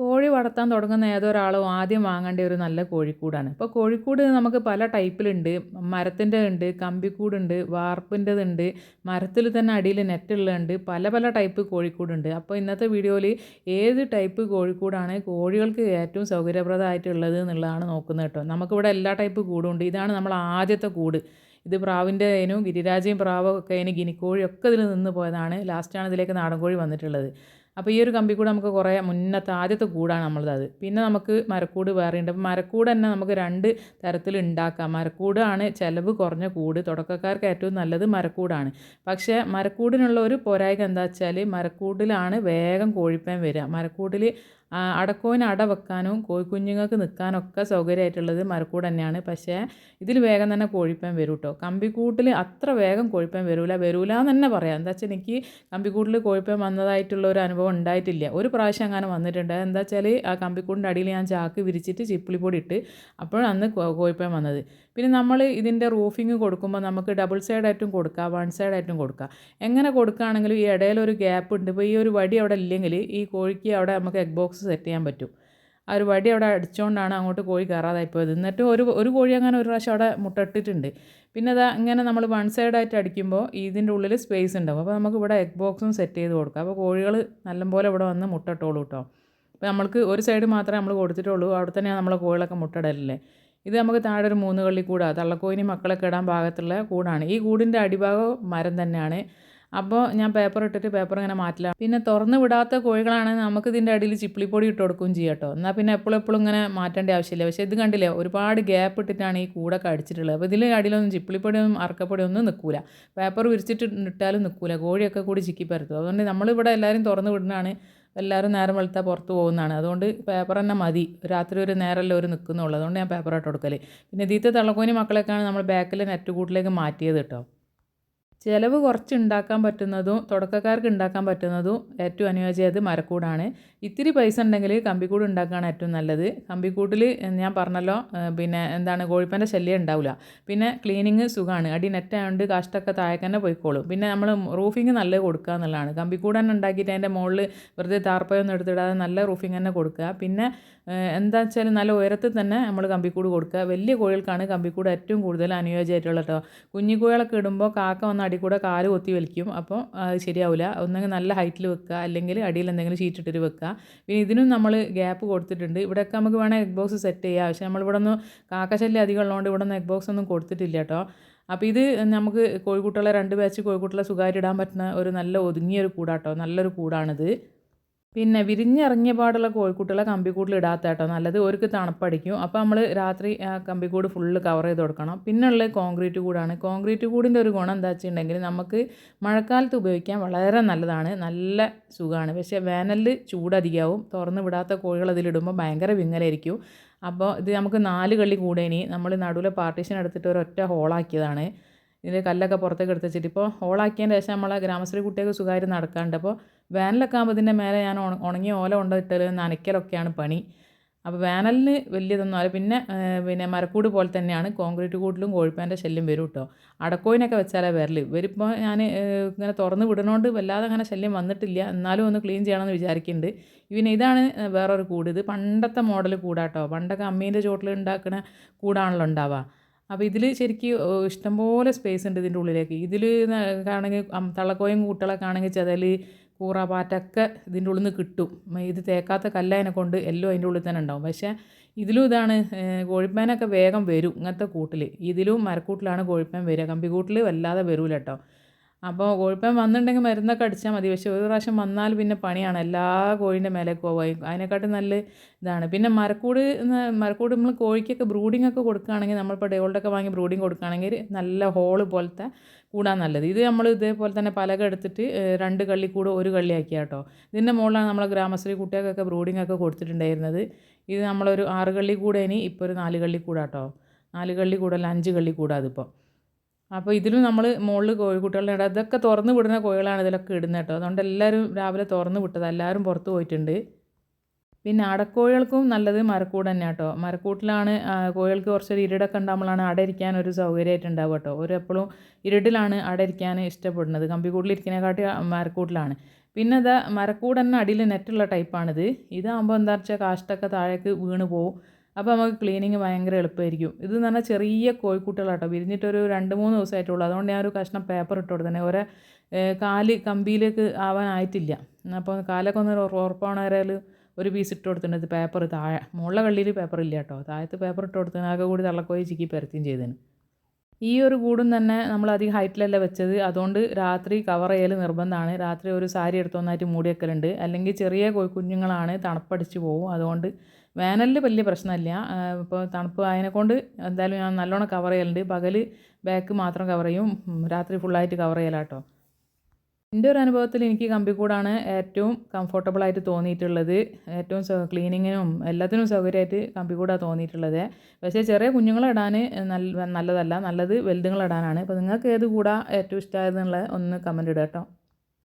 കോഴി വളർത്താൻ തുടങ്ങുന്ന ഏതൊരാളും ആദ്യം വാങ്ങേണ്ട ഒരു നല്ല കോഴിക്കൂടാണ്. ഇപ്പോൾ കോഴിക്കൂട് നമുക്ക് പല ടൈപ്പിലുണ്ട്. മരത്തിന്റെ ഉണ്ട് കമ്പിക്കൂടുണ്ട് വാർപ്പിന്റെതുണ്ട് മരത്തിൽ തന്നെ അടിയിൽ നെറ്റുള്ളതുണ്ട് പല പല ടൈപ്പ് കോഴിക്കൂടുണ്ട്. അപ്പോൾ ഇന്നത്തെ വീഡിയോയിൽ ഏത് ടൈപ്പ് കോഴിക്കൂടാണ് കോഴികൾക്ക് ഏറ്റവും സൗകര്യപ്രദമായിട്ടുള്ളത് എന്നുള്ളതാണ് നോക്കുന്നത് കേട്ടോ. നമുക്കിവിടെ എല്ലാ ടൈപ്പ് കൂടുണ്ട് ഇതാണ് നമ്മൾ ആദ്യത്തെ കൂട്. ഇത് പ്രാവിന്റെ അതിനും ഗിരിരാജയും പ്രാവൊക്കെ അതിന് ഗിനിക്കോഴിയൊക്കെ ഇതിൽ നിന്ന് പോയതാണ്. ലാസ്റ്റാണ് ഇതിലേക്ക് നാടൻ കോഴി വന്നിട്ടുള്ളത്. അപ്പോൾ ഈ ഒരു കമ്പി കൂടെ നമുക്ക് കുറേ മുന്നത്തെ ആദ്യത്തെ കൂടാണ് നമ്മളത് പിന്നെ നമുക്ക് മരക്കൂട് വേറെയുണ്ട് അപ്പോൾ മരക്കൂട് തന്നെ നമുക്ക് രണ്ട് തരത്തിൽ ഉണ്ടാക്കാം. മരക്കൂടാണ് ചിലവ് കുറഞ്ഞ കൂട്. തുടക്കക്കാർക്ക് ഏറ്റവും നല്ലത് മരക്കൂടാണ്. പക്ഷേ മരക്കൂടിനുള്ള ഒരു പോരായ്മ എന്താ വെച്ചാൽ മരക്കൂടിലാണ് വേഗം കോഴിപ്പേൻ വരിക. മരക്കൂടിൽ അടക്കോയിന് അട വെക്കാനും കോഴിക്കുഞ്ഞുങ്ങൾക്ക് നിൽക്കാനൊക്കെ സൗകര്യമായിട്ടുള്ളത് മരക്കൂട് തന്നെയാണ്. പക്ഷേ ഇതിൽ വേഗം തന്നെ കോഴിപ്പേൻ വരും കേട്ടോ കമ്പിക്കൂട്ടിൽ അത്ര വേഗം കോഴിപ്പേൻ വരൂല. വരൂല എന്ന് തന്നെ പറയാം. എന്താ വെച്ചാൽ എനിക്ക് കമ്പിക്കൂട്ടിൽ കോഴിപ്പേൻ വന്നതായിട്ടുള്ള ഒരു അനുഭവം ഉണ്ടായിട്ടില്ല. ഒരു പ്രാവശ്യം അങ്ങനെ വന്നിട്ടുണ്ട്. എന്താ വെച്ചാൽ ആ കമ്പിക്കൂടിന്റെ അടിയിൽ ഞാൻ ചാക്ക് വിരിച്ചിട്ട് ചിപ്പിളിപ്പൊടി ഇട്ട് അപ്പോഴാണ് അന്ന് കോഴിപ്പേൻ വന്നത്. പിന്നെ നമ്മൾ ഇതിന്റെ റൂഫിങ് കൊടുക്കുമ്പോൾ നമുക്ക് ഡബിൾ സൈഡായിട്ടും കൊടുക്കാം വൺ സൈഡായിട്ടും കൊടുക്കാം. എങ്ങനെ കൊടുക്കുകയാണെങ്കിലും ഈ ഇടയിലൊരു ഗ്യാപ്പ് ഉണ്ട്. ഇപ്പോൾ ഈ ഒരു വടി അവിടെ ഇല്ലെങ്കിൽ ഈ കോഴിക്ക് അവിടെ നമുക്ക് എഗ് ബോക്സ് സെറ്റ് ചെയ്യാൻ പറ്റും. ആ ഒരു വടി അവിടെ അടിച്ചുകൊണ്ടാണ് അങ്ങോട്ട് കോഴി കയറാതായി പോയത്. എന്നിട്ട് ഒരു ഒരു കോഴി അങ്ങനെ ഒരു പ്രാവശ്യം അവിടെ മുട്ടട്ടിട്ടുണ്ട്. പിന്നെ അത് അങ്ങനെ നമ്മൾ വൺ സൈഡായിട്ട് അടിക്കുമ്പോൾ ഇതിന്റെ ഉള്ളിൽ സ്പേസ് ഉണ്ടാവും. അപ്പോൾ നമുക്ക് ഇവിടെ എഗ് ബോക്സും സെറ്റ് ചെയ്ത് കൊടുക്കാം. അപ്പോൾ കോഴികൾ നല്ലപോലെ ഇവിടെ വന്ന് മുട്ടട്ടോളൂ കേട്ടോ അപ്പോൾ നമ്മൾക്ക് ഒരു സൈഡ് മാത്രമേ നമ്മൾ കൊടുത്തിട്ടുള്ളൂ. അവിടെ തന്നെയാണ് നമ്മളെ കോഴികളൊക്കെ മുട്ടടല്ലേ ഇത് നമുക്ക് താഴെ ഒരു മൂന്ന് കള്ളി കൂടാ. തള്ളക്കോയിനി മക്കളൊക്കെ ഇടാൻ ഭാഗത്തുള്ള കൂടാണ്. ഈ കൂടിന്റെ അടിഭാഗം മരം തന്നെയാണ്. അപ്പോൾ ഞാൻ പേപ്പർ ഇട്ടിട്ട് പേപ്പർ ഇങ്ങനെ മാറ്റില്ല പിന്നെ തുറന്ന് വിടാത്ത കോഴികളാണെങ്കിൽ നമുക്ക് ഇതിന്റെ അടിയിൽ ചിപ്പിളിപ്പൊടി ഇട്ട് കൊടുക്കുകയും ചെയ്യാം കേട്ടോ എന്നാൽ പിന്നെ എപ്പോഴും എപ്പോഴും ഇങ്ങനെ മാറ്റേണ്ട ആവശ്യമില്ല. പക്ഷേ ഇത് കണ്ടില്ലേ ഒരുപാട് ഗ്യാപ്പ് ഇട്ടിട്ടാണ് ഈ കൂടൊക്കെ അടിച്ചിട്ടുള്ളത്. അപ്പോൾ ഇതിൽ അടിയിലൊന്നും ചിപ്പിളിപ്പൊടിയൊന്നും അറക്കപ്പൊടിയൊന്നും നിൽക്കില്ല പേപ്പർ വിരിച്ചിട്ട് ഇട്ടാലും നിൽക്കില്ല കോഴിയൊക്കെ കൂടി ചിക്കി പരത്തും. അതുകൊണ്ട് നമ്മളിവിടെ എല്ലാവരും തുറന്ന് വിടുന്നതാണ്. എല്ലാവരും നേരം വെളുത്താൽ പുറത്ത് പോകുന്നതാണ്. അതുകൊണ്ട് പേപ്പർ തന്നെ മതി. രാത്രി ഒരു നേരമല്ല ഒരു നിൽക്കുന്നുള്ളൂ അതുകൊണ്ട് ഞാൻ പേപ്പർ ഇട്ട് കൊടുക്കൽ പിന്നെ ഇതീത്തെ തള്ളക്കോനി മക്കളൊക്കെയാണ് നമ്മൾ ബാക്കിൽ നെറ്റ് കൂട്ടിലേക്ക് മാറ്റിയത് കേട്ടോ ചിലവ് കുറച്ച് ഉണ്ടാക്കാൻ പറ്റുന്നതും തുടക്കക്കാർക്ക് ഉണ്ടാക്കാൻ പറ്റുന്നതും ഏറ്റവും അനുയോജ്യത് മരക്കൂടാണ്. ഇത്തിരി പൈസ ഉണ്ടെങ്കിൽ കമ്പിക്കൂട് ഉണ്ടാക്കുകയാണ് ഏറ്റവും നല്ലത്. കമ്പിക്കൂട്ടിൽ ഞാൻ പറഞ്ഞല്ലോ പിന്നെ എന്താണ് കോഴിപ്പന്റെ ശല്യം ഉണ്ടാവില്ല. പിന്നെ ക്ലീനിങ് സുഖമാണ്. അടി നെറ്റായതുകൊണ്ട് കാഷ്ടൊക്കെ താഴേക്ക് തന്നെ പോയിക്കോളും. പിന്നെ നമ്മൾ റൂഫിങ് നല്ല കൊടുക്കുക എന്നുള്ളതാണ്. കമ്പിക്കൂട് തന്നെ ഉണ്ടാക്കിയിട്ട് അതിന്റെ മുകളിൽ വെറുതെ താർപ്പയൊന്നും എടുത്തിടാതെ നല്ല റൂഫിങ് തന്നെ കൊടുക്കുക. പിന്നെ എന്താ വെച്ചാൽ നല്ല ഉയരത്തിൽ തന്നെ നമ്മൾ കമ്പിക്കൂട് കൊടുക്കുക. വലിയ കോഴികൾക്കാണ് കമ്പിക്കൂട് ഏറ്റവും കൂടുതൽ അനുയോജ്യമായിട്ടുള്ളത് കേട്ടോ. കുഞ്ഞു കോഴികളൊക്കെ ഇടുമ്പോൾ കാക്ക വന്ന് അടി കൂടെ കാൽ കൊത്തി വലിക്കും. അപ്പോൾ അത് ശരിയാവില്ല ഒന്നെങ്കിൽ നല്ല ഹൈറ്റിൽ വെക്കുക. അല്ലെങ്കിൽ അടിയിൽ എന്തെങ്കിലും ഷീറ്റ് ഇട്ടിട്ട് വെക്കുക. പിന്നെ ഇതിനും നമ്മൾ ഗ്യാപ്പ് കൊടുത്തിട്ടുണ്ട്. ഇവിടെയൊക്കെ നമുക്ക് വേണമെങ്കിൽ എഗ് ബോക്സ് സെറ്റ് ചെയ്യാം. പക്ഷേ നമ്മളിവിടെ ഒന്ന് കാക്കശല്യം അധികം ഉള്ളതുകൊണ്ട് ഇവിടെ നിന്ന് എഗ് ബോക്സ് ഒന്നും കൊടുത്തിട്ടില്ല കേട്ടോ. അപ്പോൾ ഇത് നമുക്ക് കോഴിക്കുട്ടികളെ രണ്ട് ബാച്ച് കോഴിക്കുട്ടികളെ സുഖമായിട്ട് ഇടാൻ പറ്റുന്ന ഒരു നല്ല ഒതുങ്ങിയൊരു കൂടാട്ടോ നല്ലൊരു കൂടാണിത്. പിന്നെ വിരിഞ്ഞിറങ്ങിയ പാടുള്ള കോഴിക്കുട്ടികളെ കമ്പിക്കൂട്ടിൽ ഇടാത്ത കേട്ടോ നല്ലത് ഒരുക്ക് തണുപ്പടിക്കും. അപ്പോൾ നമ്മൾ രാത്രി കമ്പിക്കൂട് ഫുള്ള് കവർ ചെയ്ത് കൊടുക്കണം. പിന്നെ ഉള്ളത് കോൺക്രീറ്റ് കൂടാണ്. കോൺക്രീറ്റ് കൂടിന്റെ ഒരു ഗുണം എന്താ വെച്ചിട്ടുണ്ടെങ്കിൽ നമുക്ക് മഴക്കാലത്ത് ഉപയോഗിക്കാൻ വളരെ നല്ലതാണ്. നല്ല സുഖമാണ്. പക്ഷേ വേനലിൽ ചൂടധികമാവും തുറന്ന് വിടാത്ത കോഴികൾ അതിലിടുമ്പോൾ ഭയങ്കര വിങ്ങലായിരിക്കും. അപ്പോൾ ഇത് നമുക്ക് നാല് കള്ളി കൂടേനി നമ്മൾ നടുവിലെ പാർട്ടീഷൻ എടുത്തിട്ട് ഒരൊറ്റ ഹോളാക്കിയതാണ് ഇതിന്റെ കല്ലൊക്കെ പുറത്തേക്ക് എടുത്ത് വെച്ചിട്ട്. ഇപ്പോൾ ഓളാക്കിയതിന്റെ ശേഷം നമ്മളെ ഗ്രാമശ്രീ കുട്ടിയൊക്കെ സുഖമായിട്ട് നടക്കാണ്ട്. അപ്പോൾ വേനലൊക്കെ ആകുമ്പോൾ ഇതിന്റെ മേലെ ഞാൻ ഉണങ്ങിയ ഓല കൊണ്ടിട്ടൽ നനയ്ക്കലൊക്കെയാണ് പണി. അപ്പോൾ വേനലിന് വലിയതൊന്നും അല്ല പിന്നെ പിന്നെ മരക്കൂട് പോലെ തന്നെയാണ്. കോൺക്രീറ്റ് കൂട്ടിലും കോഴിപ്പാന്റെ ശല്യം വരും കേട്ടോ. അടക്കോയിനൊക്കെ വെച്ചാലേ വരൽ ഇവരിപ്പോൾ ഞാൻ ഇങ്ങനെ തുറന്ന് വിടണോണ്ട് വല്ലാതെ അങ്ങനെ ശല്യം വന്നിട്ടില്ല. എന്നാലും ഒന്ന് ക്ലീൻ ചെയ്യണമെന്ന് വിചാരിക്കുന്നുണ്ട്. പിന്നെ ഇതാണ് വേറൊരു കൂട്. ഇത് പണ്ടത്തെ മോഡൽ കൂടാട്ടോ. പണ്ടൊക്കെ അമ്മീന്റെ ചോട്ടിൽ ഉണ്ടാക്കുന്ന കൂടാണല്ലോ ഉണ്ടാവുക. അപ്പോൾ ഇതിൽ ശരിക്കും ഇഷ്ടംപോലെ സ്പേസ് ഉണ്ട് ഇതിന്റെ ഉള്ളിലേക്ക്. ഇതിൽ ആണെങ്കിൽ തള്ളക്കോയും കൂട്ടളൊക്കെ ആണെങ്കിൽ ചതൽ കൂറ പാറ്റൊക്കെ ഇതിന്റെ ഉള്ളിൽ നിന്ന് കിട്ടും ഇത് തേക്കാത്ത കല്ലതിനെ കൊണ്ട് എല്ലാം അതിന്റെ ഉള്ളിൽ തന്നെ ഉണ്ടാവും. പക്ഷേ ഇതിലും ഇതാണ് കോഴിപ്പാനൊക്കെ വേഗം വരും ഇങ്ങനത്തെ കൂട്ടിൽ ഇതിലും മരക്കൂട്ടിലാണ് കോഴിപ്പാൻ വരിക. കമ്പിക്കൂട്ടിൽ വല്ലാതെ വരൂല കേട്ടോ അപ്പോൾ കോഴിപ്പൻ വന്നിട്ടുണ്ടെങ്കിൽ മരുന്നൊക്കെ അടിച്ചാൽ മതി. പക്ഷേ ഒരു പ്രാവശ്യം വന്നാൽ പിന്നെ പണിയാണ്. എല്ലാ കോഴീന്റെ മേലേക്ക് പോയി. അതിനെക്കാട്ടും നല്ല ഇതാണ്. പിന്നെ മരക്കൂട് മരക്കൂട് നമ്മൾ കോഴിക്കൊക്കെ ബ്രൂഡിംഗ് ഒക്കെ കൊടുക്കുകയാണെങ്കിൽ നമ്മളിപ്പോൾ ഡേവോൾഡൊക്കെ വാങ്ങി ബ്രൂഡിംഗ് കൊടുക്കുകയാണെങ്കിൽ നല്ല ഹോൾ പോലത്തെ കൂടാൻ നല്ലത്. ഇത് നമ്മൾ ഇതേപോലെ തന്നെ പലക എടുത്തിട്ട് രണ്ട് കള്ളി കൂടെ ഒരു കള്ളി ആക്കിയ കേട്ടോ. ഇതിന്റെ മുകളിലാണ് നമ്മൾ ഗ്രാമശ്രീ കുട്ടികൾക്കൊക്കെ ബ്രൂഡിംഗ് ഒക്കെ കൊടുത്തിട്ടുണ്ടായിരുന്നത്. ഇത് നമ്മളൊരു ആറ് കള്ളി കൂടെ കൂടേനി ഇപ്പോൾ ഒരു നാല് കള്ളി കൂടാട്ടോ നാല് കള്ളി കൂടല്ല അഞ്ച് കള്ളി കൂടാ അതിപ്പോൾ അപ്പോൾ ഇതിലും നമ്മൾ മുകളിൽ കോഴിക്കുട്ടികളുടെ ഇടം ഇതൊക്കെ തുറന്ന് വിടുന്ന കോഴികളാണ് ഇതിലൊക്കെ ഇടുന്നത് കേട്ടോ. അതുകൊണ്ട് എല്ലാവരും രാവിലെ തുറന്ന് വിട്ടത്. എല്ലാവരും പുറത്ത് പോയിട്ടുണ്ട്. പിന്നെ അടക്കോഴികൾക്കും നല്ലത് മരക്കൂട് തന്നെ കേട്ടോ. മരക്കൂട്ടിലാണ് കോഴികൾക്ക് കുറച്ചൊരു ഇരുടൊക്കെ ഉണ്ടാകുമ്പോഴാണ് അട ഇരിക്കാൻ ഒരു സൗകര്യമായിട്ടുണ്ടാവുക കേട്ടോ. ഒരു എപ്പോഴും ഇരുട്ടിലാണ് അട ഇരിക്കാൻ ഇഷ്ടപ്പെടുന്നത്. കമ്പിക്കൂട്ടിലിരിക്കുന്നതിനെക്കാട്ടി മരക്കൂട്ടിലാണ്. പിന്നെ അതാ മരക്കൂട് തന്നെ അടിയിൽ നെറ്റുള്ള ടൈപ്പാണിത്. ഇതാകുമ്പോൾ എന്താ വെച്ചാൽ കാഷ്ടൊക്കെ താഴേക്ക് വീണ് പോകും അപ്പോൾ നമുക്ക് ക്ലീനിങ് ഭയങ്കര എളുപ്പമായിരിക്കും. ഇത് എന്ന് പറഞ്ഞാൽ ചെറിയ കോഴിക്കുട്ടികളാട്ടോ. വിരിഞ്ഞിട്ടൊരു രണ്ട് മൂന്ന് ദിവസമായിട്ടുള്ളൂ. അതുകൊണ്ട് ഞാൻ ഒരു കഷ്ണം പേപ്പർ ഇട്ട് കൊടുത്തന്നെ ഒരേ കാൽ കമ്പിയിലേക്ക് ആവാനായിട്ടില്ല. അപ്പോൾ കാലൊക്കെ ഒന്ന് ഉറപ്പാണേരാൽ ഒരു പീസ് ഇട്ട് കൊടുത്തിട്ടുണ്ട് പേപ്പർ താഴെ. മുകളിലെ കള്ളിയിൽ പേപ്പർ ഇല്ല കേട്ടോ താഴത്ത് പേപ്പർ ഇട്ട് കൊടുത്തതിന് ആകെ കൂടി തള്ളക്കോയി ചിക്കി പരത്തിയും ചെയ്തതിന് ഈ ഒരു കൂടും തന്നെ നമ്മൾ അധികം ഹൈറ്റിലല്ല വെച്ചത്. അതുകൊണ്ട് രാത്രി കവർ ചെയ്യൽ നിർബന്ധമാണ്. രാത്രി ഒരു സാരി എടുത്തൊന്നായിട്ട് മൂടി വെക്കലുണ്ട് അല്ലെങ്കിൽ ചെറിയ കോഴി കുഞ്ഞുങ്ങളാണ് തണുപ്പടിച്ച് പോകും അതുകൊണ്ട് വേനലിൽ വലിയ പ്രശ്നമില്ല. ഇപ്പോൾ തണുപ്പ് അതിനെക്കൊണ്ട് എന്തായാലും ഞാൻ നല്ലോണം കവർ ചെയ്യലുണ്ട്. പകൽ ബാക്ക് മാത്രം കവർ ചെയ്യും. രാത്രി ഫുള്ളായിട്ട് കവർ ചെയ്യലാട്ടോ. എന്റെ ഒരു അനുഭവത്തിൽ എനിക്ക് കമ്പി കൂടാണ് ഏറ്റവും കംഫർട്ടബിൾ ആയിട്ട് തോന്നിയിട്ടുള്ളത്. ഏറ്റവും ക്ലീനിങ്ങിനും എല്ലാത്തിനും സൗകര്യമായിട്ട് കമ്പിക്കൂടാണ് തോന്നിയിട്ടുള്ളത്. പക്ഷേ ചെറിയ കുഞ്ഞുങ്ങളിടാൻ നല്ല നല്ലതല്ല. നല്ലത് വലുതുങ്ങളിടാനാണ് അപ്പോൾ നിങ്ങൾക്ക് ഏത് കൂടാ ഏറ്റവും ഇഷ്ടമായതെന്നുള്ള ഒന്ന് കമന്റ് ഇടുക കേട്ടോ.